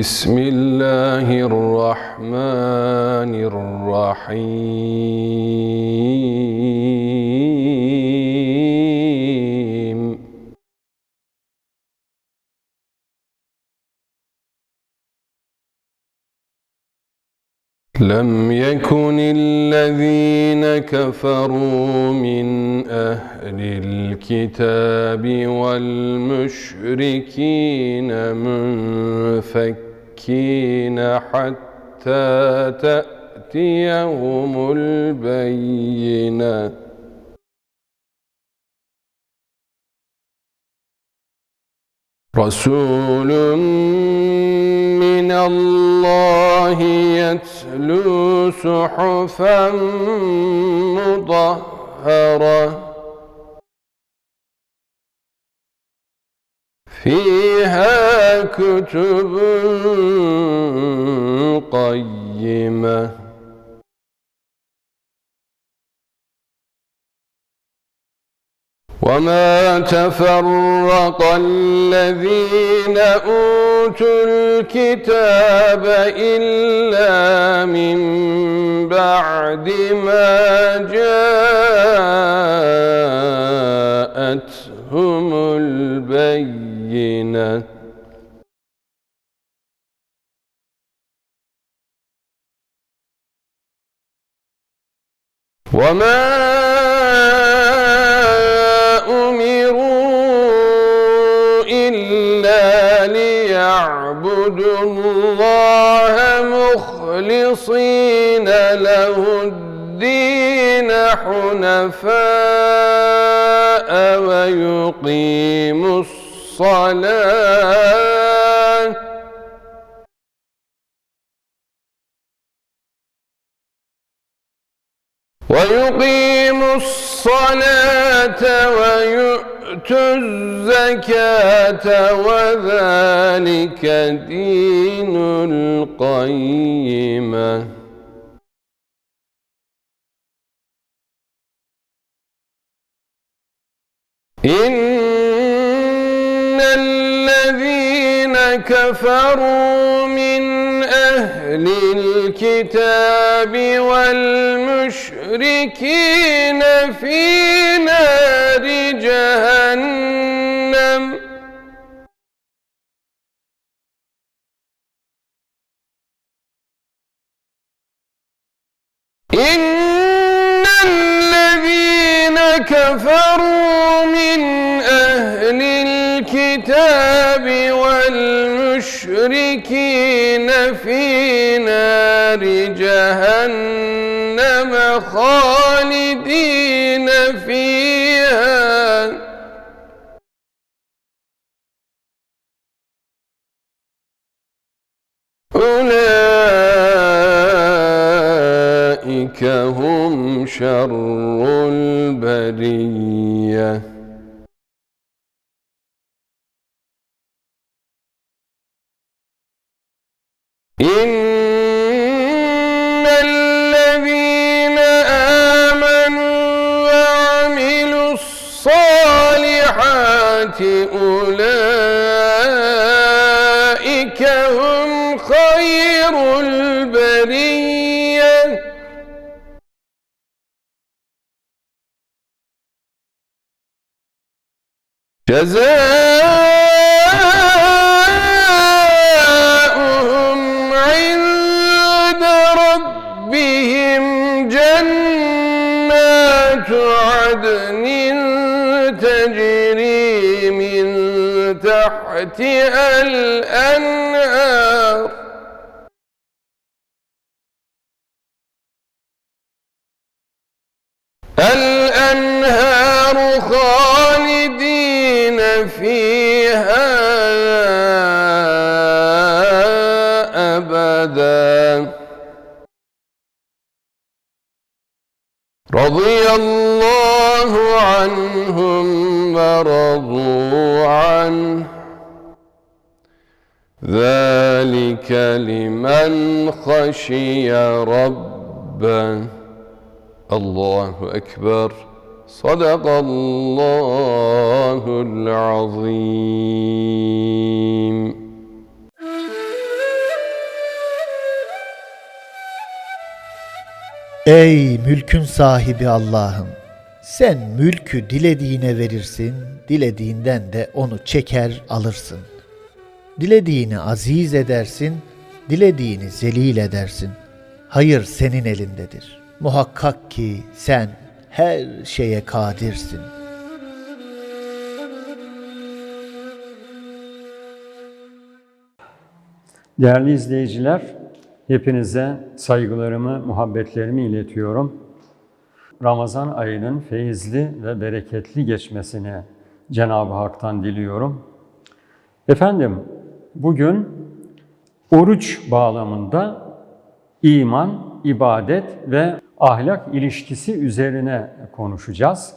بسم الله الرحمن الرحيم. لم يكن الذين كفروا من أهل الكتاب والمشركين منفكين حتى تأتيهم البينة رسول من الله يتلو صحفا مطهرة فيها كتب قيمة. وما تفرق الذين أوتوا الكتاب إلا من بعد ما جاءتهم البينه وما أمروا إلا ليعبدوا الله مخلصين له الدين حنفاء ويقيموا الصلاة ويقيموا الصلاة ويؤتوا الزكاة وذلك دين القيمة إن كفروا من أهل الكتاب والمشركين في نار جهنم. إن الذين كفروا من أهل الكتاب والمشركين في نار جهنم خالدين فيها أولئك هم شر البريه إن الذين آمنوا وعملوا الصالحات أولئك هم خير البرية. جزاؤهم عدن تجري من تحتها الأنهار. الأنهار خالدين فيها أبدا. رضي الله عنهم ورضوا عنه ذلك لمن خشي ربه الله أكبر صدق الله العظيم Ey mülkün sahibi Allah'ım! Sen mülkü dilediğine verirsin, dilediğinden de onu çeker alırsın. Dilediğini aziz edersin, dilediğini zelil edersin. Hayır senin elindedir. Muhakkak ki sen her şeye kadirsin. Değerli izleyiciler, hepinize saygılarımı, muhabbetlerimi iletiyorum. Ramazan ayının feyizli ve bereketli geçmesini Cenab-ı Hak'tan diliyorum. Efendim, bugün oruç bağlamında iman, ibadet ve ahlak ilişkisi üzerine konuşacağız.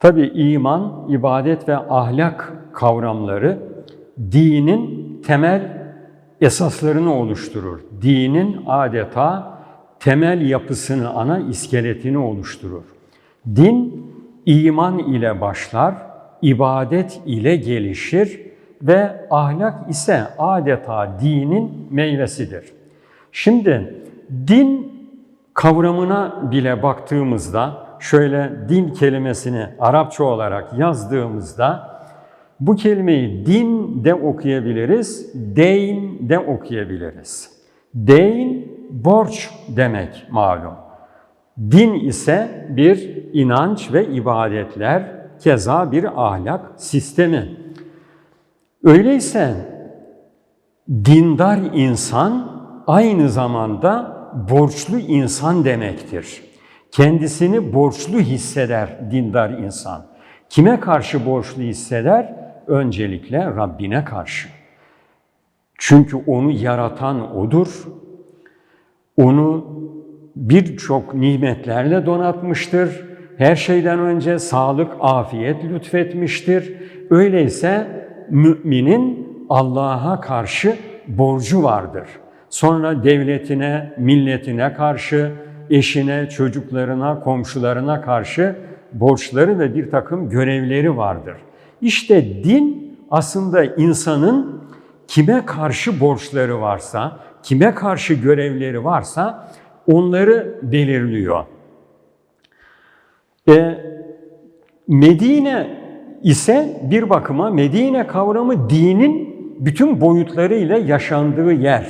Tabi iman, ibadet ve ahlak kavramları dinin temel esaslarını oluşturur. Dinin adeta temel yapısını, ana iskeletini oluşturur. Din iman ile başlar, ibadet ile gelişir ve ahlak ise adeta dinin meyvesidir. Şimdi din kavramına bile baktığımızda şöyle din kelimesini Arapça olarak yazdığımızda bu kelimeyi din de okuyabiliriz, deyn de okuyabiliriz. Deyn borç demek malum. Din ise bir inanç ve ibadetler, keza bir ahlak sistemi. Öyleyse dindar insan aynı zamanda borçlu insan demektir. Kendisini borçlu hisseder dindar insan. Kime karşı borçlu hisseder? Öncelikle Rabbine karşı. Çünkü onu yaratan O'dur. Onu birçok nimetlerle donatmıştır. Her şeyden önce sağlık, afiyet lütfetmiştir. Öyleyse müminin Allah'a karşı borcu vardır. Sonra devletine, milletine karşı, eşine, çocuklarına, komşularına karşı borçları ve bir takım görevleri vardır. İşte din aslında insanın kime karşı borçları varsa, kime karşı görevleri varsa onları belirliyor. E, Medine ise bir bakıma Medine kavramı dinin bütün boyutlarıyla yaşandığı yer.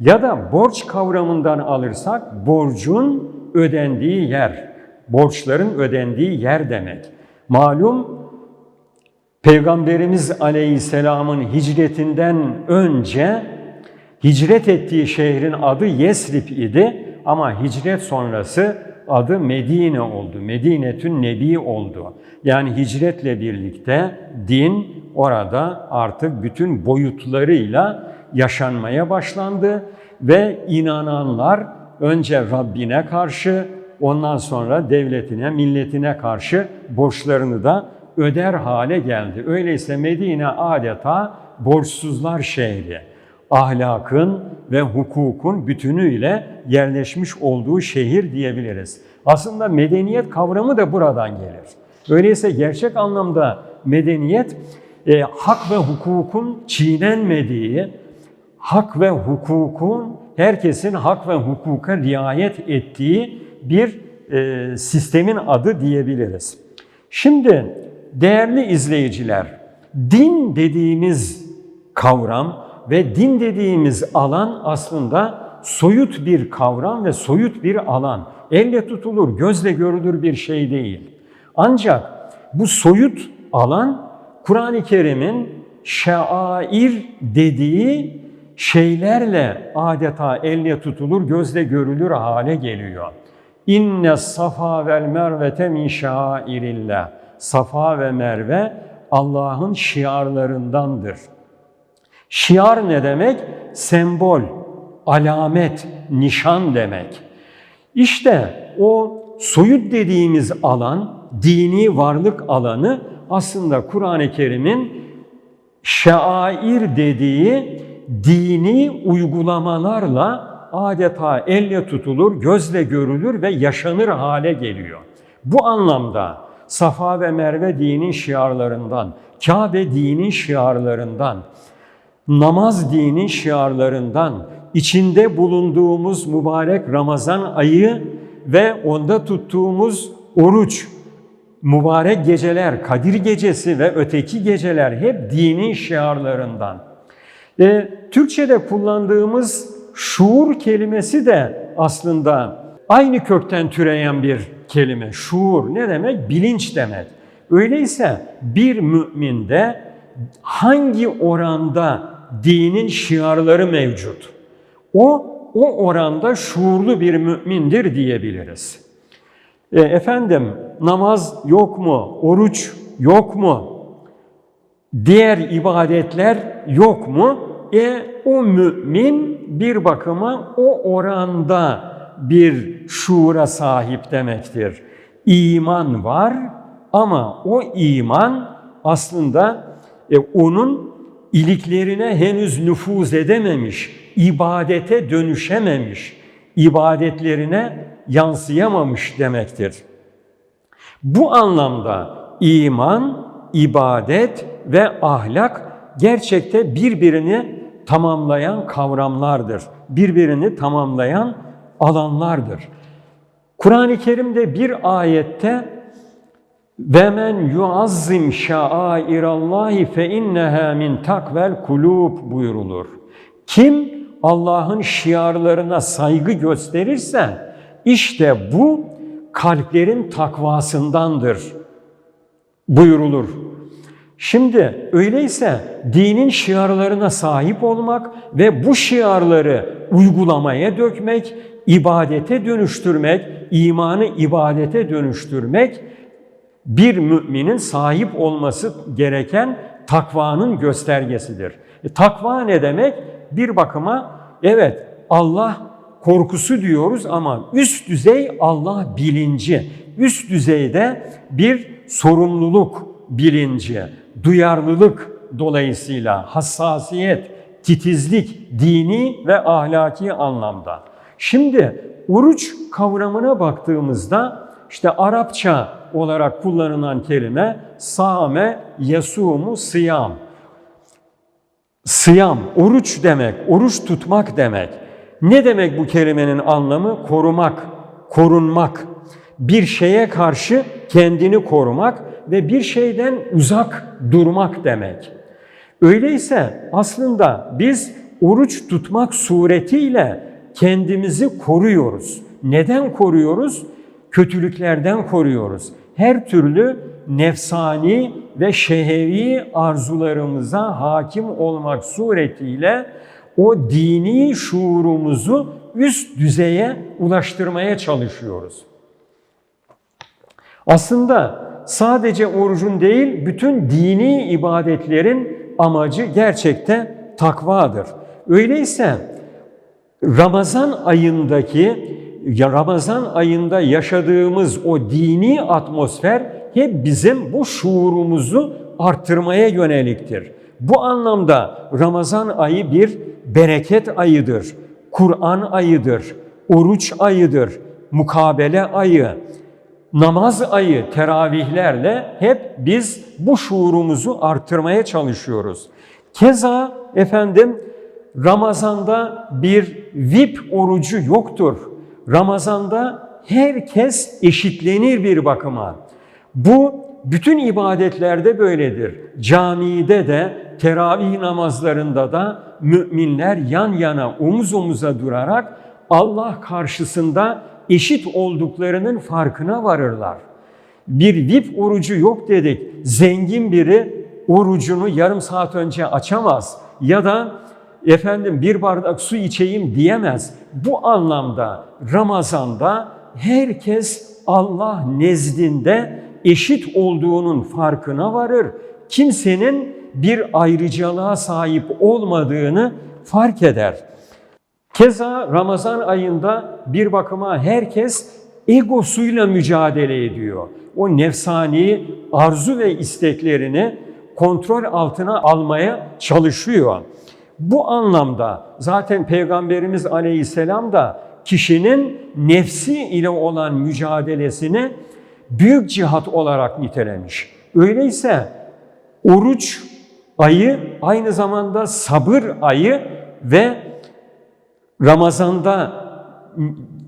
Ya da borç kavramından alırsak borcun ödendiği yer, borçların ödendiği yer demek. Malum Peygamberimiz Aleyhisselam'ın hicretinden önce hicret ettiği şehrin adı Yesrib idi ama hicret sonrası adı Medine oldu. Medinetün Nebi oldu. Yani hicretle birlikte din orada artık bütün boyutlarıyla yaşanmaya başlandı ve inananlar önce Rabbine karşı ondan sonra devletine, milletine karşı borçlarını da öder hale geldi. Öyleyse Medine adeta borçsuzlar şehri. Ahlakın ve hukukun bütünüyle yerleşmiş olduğu şehir diyebiliriz. Aslında medeniyet kavramı da buradan gelir. Öyleyse gerçek anlamda medeniyet e, hak ve hukukun çiğnenmediği, hak ve hukukun herkesin hak ve hukuka riayet ettiği bir e, sistemin adı diyebiliriz. Şimdi değerli izleyiciler, din dediğimiz kavram ve din dediğimiz alan aslında soyut bir kavram ve soyut bir alan. Elle tutulur, gözle görülür bir şey değil. Ancak bu soyut alan Kur'an-ı Kerim'in şair dediği şeylerle adeta elle tutulur, gözle görülür hale geliyor. İnne safa vel mervete min şairillah. Safa ve Merve Allah'ın şiarlarındandır. Şiar ne demek? Sembol, alamet, nişan demek. İşte o soyut dediğimiz alan, dini varlık alanı aslında Kur'an-ı Kerim'in şair dediği dini uygulamalarla adeta elle tutulur, gözle görülür ve yaşanır hale geliyor. Bu anlamda Safa ve Merve dinin şiarlarından, Kabe dinin şiarlarından, namaz dinin şiarlarından, içinde bulunduğumuz mübarek Ramazan ayı ve onda tuttuğumuz oruç, mübarek geceler, Kadir gecesi ve öteki geceler hep dinin şiarlarından. E, Türkçe'de kullandığımız şuur kelimesi de aslında aynı kökten türeyen bir kelime. Şuur ne demek? Bilinç demek. Öyleyse bir müminde hangi oranda dinin şiarları mevcut? O, o oranda şuurlu bir mümindir diyebiliriz. E, efendim namaz yok mu? Oruç yok mu? Diğer ibadetler yok mu? E o mümin bir bakıma o oranda bir şuura sahip demektir. İman var ama o iman aslında e, onun iliklerine henüz nüfuz edememiş, ibadete dönüşememiş, ibadetlerine yansıyamamış demektir. Bu anlamda iman, ibadet ve ahlak gerçekte birbirini tamamlayan kavramlardır. Birbirini tamamlayan alanlardır. Kur'an-ı Kerim'de bir ayette ve men yuazzim şa'airallahi fe inneha min takvel kulub buyurulur. Kim Allah'ın şiarlarına saygı gösterirse işte bu kalplerin takvasındandır buyurulur. Şimdi öyleyse dinin şiarlarına sahip olmak ve bu şiarları uygulamaya dökmek, ibadete dönüştürmek, imanı ibadete dönüştürmek bir müminin sahip olması gereken takvanın göstergesidir. E, takva ne demek? Bir bakıma evet Allah korkusu diyoruz ama üst düzey Allah bilinci, üst düzeyde bir sorumluluk bilinci, duyarlılık dolayısıyla hassasiyet, titizlik dini ve ahlaki anlamda. Şimdi oruç kavramına baktığımızda işte Arapça olarak kullanılan kelime same, yasumu, sıyam. Sıyam, oruç demek, oruç tutmak demek. Ne demek bu kelimenin anlamı? Korumak, korunmak. Bir şeye karşı kendini korumak ve bir şeyden uzak durmak demek. Öyleyse aslında biz oruç tutmak suretiyle kendimizi koruyoruz. Neden koruyoruz? Kötülüklerden koruyoruz. Her türlü nefsani ve şehevi arzularımıza hakim olmak suretiyle o dini şuurumuzu üst düzeye ulaştırmaya çalışıyoruz. Aslında sadece orucun değil, bütün dini ibadetlerin amacı gerçekte takvadır. Öyleyse Ramazan ayındaki Ramazan ayında yaşadığımız o dini atmosfer hep bizim bu şuurumuzu arttırmaya yöneliktir. Bu anlamda Ramazan ayı bir bereket ayıdır, Kur'an ayıdır, oruç ayıdır, mukabele ayı, namaz ayı, teravihlerle hep biz bu şuurumuzu arttırmaya çalışıyoruz. Keza efendim Ramazanda bir VIP orucu yoktur. Ramazanda herkes eşitlenir bir bakıma. Bu bütün ibadetlerde böyledir. Camide de, teravih namazlarında da müminler yan yana, omuz omuza durarak Allah karşısında eşit olduklarının farkına varırlar. Bir VIP orucu yok dedik. Zengin biri orucunu yarım saat önce açamaz ya da efendim bir bardak su içeyim diyemez. Bu anlamda Ramazan'da herkes Allah nezdinde eşit olduğunun farkına varır. Kimsenin bir ayrıcalığa sahip olmadığını fark eder. Keza Ramazan ayında bir bakıma herkes egosuyla mücadele ediyor. O nefsani arzu ve isteklerini kontrol altına almaya çalışıyor. Bu anlamda zaten Peygamberimiz Aleyhisselam da kişinin nefsi ile olan mücadelesini büyük cihat olarak nitelemiş. Öyleyse oruç ayı aynı zamanda sabır ayı ve Ramazan'da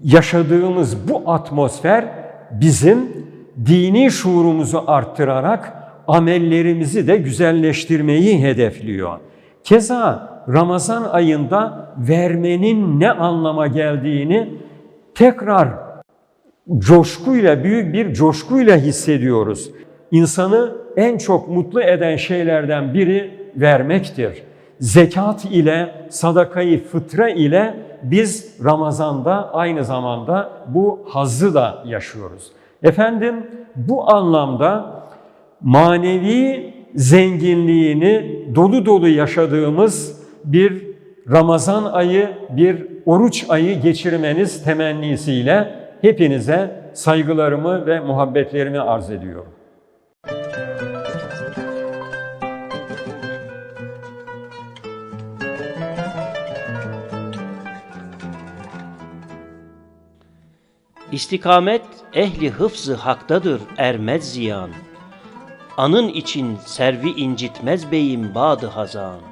yaşadığımız bu atmosfer bizim dini şuurumuzu arttırarak amellerimizi de güzelleştirmeyi hedefliyor. Keza Ramazan ayında vermenin ne anlama geldiğini tekrar coşkuyla, büyük bir coşkuyla hissediyoruz. İnsanı en çok mutlu eden şeylerden biri vermektir. Zekat ile, sadakayı fıtra ile biz Ramazan'da aynı zamanda bu hazzı da yaşıyoruz. Efendim bu anlamda manevi zenginliğini dolu dolu yaşadığımız bir Ramazan ayı, bir oruç ayı geçirmeniz temennisiyle hepinize saygılarımı ve muhabbetlerimi arz ediyorum. İstikamet ehli hıfzı haktadır ermez ziyan. Anın için servi incitmez beyim badı hazan.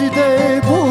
Biz de bunu